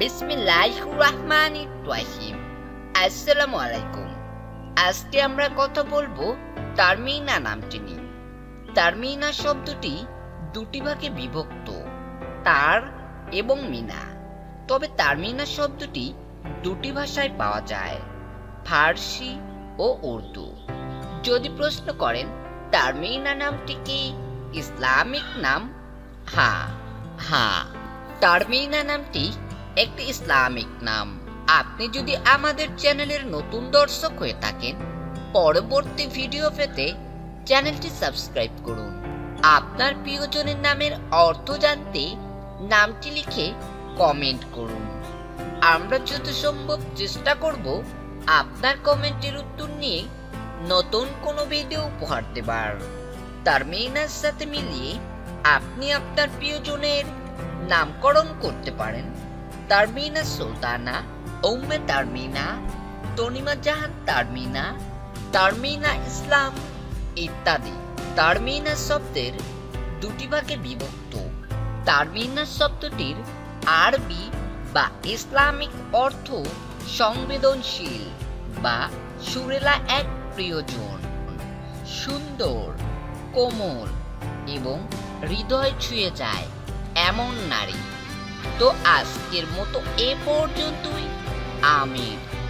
বিসমিল্লাহ রহমান রাহিম। আসসালামু আলাইকুম আজকে আমরা কথা বলব তারমিনা নামটি নিয়ে। তারমিনা শব্দটি দুটি ভাগে বিভক্ত, তার এবং মিনা। তবে তারমিনা শব্দটি দুটি ভাষায় পাওয়া যায়, ফার্সি ও উর্দু। যদি প্রশ্ন করেন, তারমিনা নামটি কি ইসলামিক নাম? হ্যাঁ হ্যাঁ। তারমিনা নামটি একটি ইসলামিক নাম। আপনি যদি আমাদের চ্যানেলের নতুন দর্শক হয়ে থাকেন, পরবর্তী ভিডিও পেতে চ্যানেলটি সাবস্ক্রাইব করুন। আপনার প্রিয়জনের নামের অর্থ জানতে নামটি লিখে কমেন্ট করুন। আমরা যত সম্ভব চেষ্টা করব আপনার কমেন্টের উত্তর নিয়ে নতুন কোনো ভিডিও উপহার দেবার। তার তারমিনার সাথে মিলিয়ে আপনি আপনার প্রিয়জনের নামকরণ করতে পারেন। তারমিনা সুলতানা উম্মে তারমিনা তনিমা জাহান তারমিনা তারমিনা ইসলাম ইত্যাদি। তারমিনা শব্দের দুটি ভাগে বিভক্ত। তারমিনা শব্দটির আরবি বা ইসলামিক অর্থ সংবেদনশীল বা সুরেলা এক প্রিয়জন। সুন্দর, কোমল এবং হৃদয় ছুঁয়ে যায় এমন নারী। তো আজকের মতো এ পর্যন্তই। আমির।